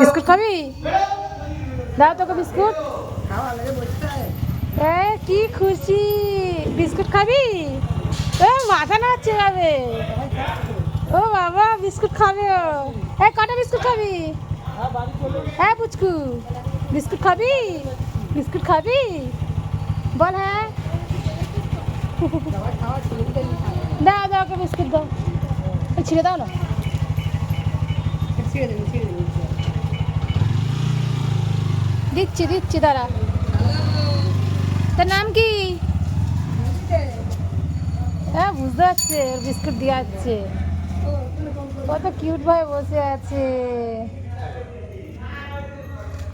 Biscuit খাবি? দাও তোকে বিস্কুট। এ, কি খুশি। বিস্কুট খাবি? এ, মাথা নাচছে যাবে ও বাবা, বিস্কুট খাবে ও। এ, কটা বিস্কুট খাবি? হ্যাঁ পুচকু, বিস্কুট খাবি? বিস্কুট খাবি? বল হ্যাঁ। দাও দাও ওকে বিস্কুট দাও। ছিঁড়ে দাও না। দিচ্ছি দিচ্ছি দাঁড়া। তার নাম কি? হ্যাঁ বুঝতে পারছে ওর বিস্কুট দিয়ে যাচ্ছে কত কিউট ভাই বসে আছে।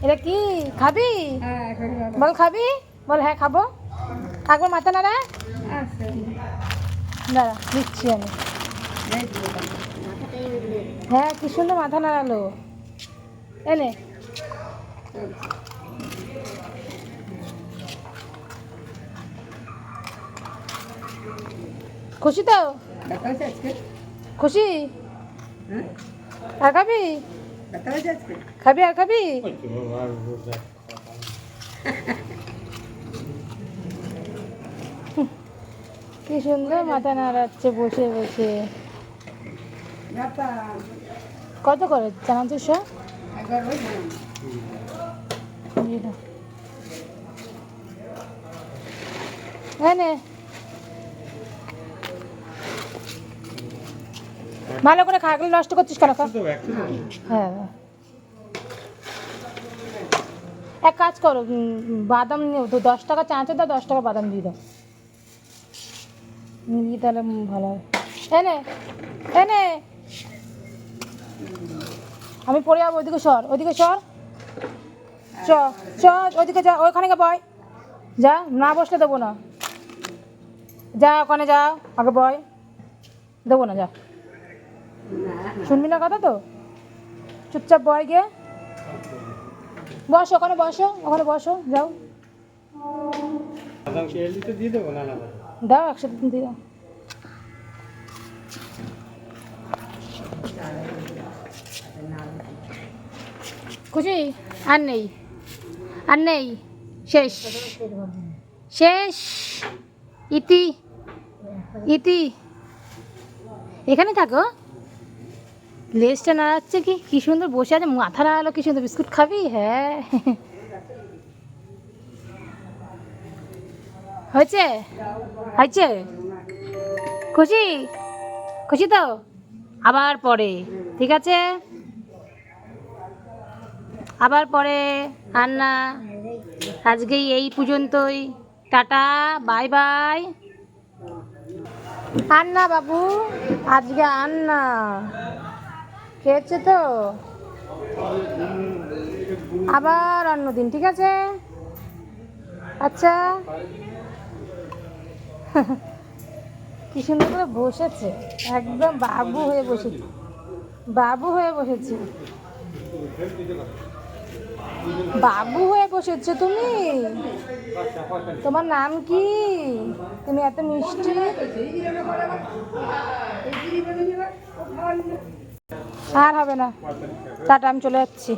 এটা কি? খাবি? বল খাবি? বল হ্যাঁ খাব। একবার মাথা নাড়া। দাঁড়া দিচ্ছি আমি। হ্যাঁ কি সুন্দর মাথা নাড়ালো। এনে। খুশি তো? খুশি? আর খাবি? খাবি আর খাবি? কি সুন্দর মাথা নাড়াচ্ছে বসে বসে। কত করে? চানাচুর শো এনে ভালো করে খাগলে নষ্ট করছিস কেন হ্যাঁ। এক কাজ করো বাদাম নিও তো দশ টাকা চাঁচে দাও দশ টাকা বাদাম দিয়ে দাও। মিলিয়ে তাহলে ভালো হয়। এনে এনে আমি পড়ে যাব ওইদিকে সর ওইদিকে সর। চ চ ওইদিকে যা ওইখানে গিয়ে বয়। যা না বসলে দেবো না। যা ওখানে যা আগে বয়। দেবো না যা। শুনবি না কথা তো? চুপচাপ বয় গিয়ে বসো, ওখানে বসো ওখানে বসো, যাও। দাও, একসাথে দিয়ে দাও। খুশি? আর নেই। আর নেই। শেষ। শেষ। ইতি। ইতি। এখানে থাকো। লেজটা নাড়াচ্ছে কি? কি সুন্দর বসে আছে, মাথা নাড়ালো, কি সুন্দর বিস্কুট খাবি? হ্যাঁ। হয়েছে? হয়েছে? খুশি? খুশি তো? আবার পরে, ঠিক আছে? আবার পরে আর না আজকেই এই পর্যন্তই। Tata, bye bye. আর না বাবু, আজকে আর না খেয়েছে তো? আবার অন্যদিন ঠিক আছে? আচ্ছা। কি সুন্দর করে বসেছে। একদম বাবু হয়ে বসেছে। বাবু হয়ে বসেছে। বাবু হয়ে বসেছো তুমি? তোমার নাম কি? তুমি এত মিষ্টি। আর হবে না। টাটা আমি চলে যাচ্ছি।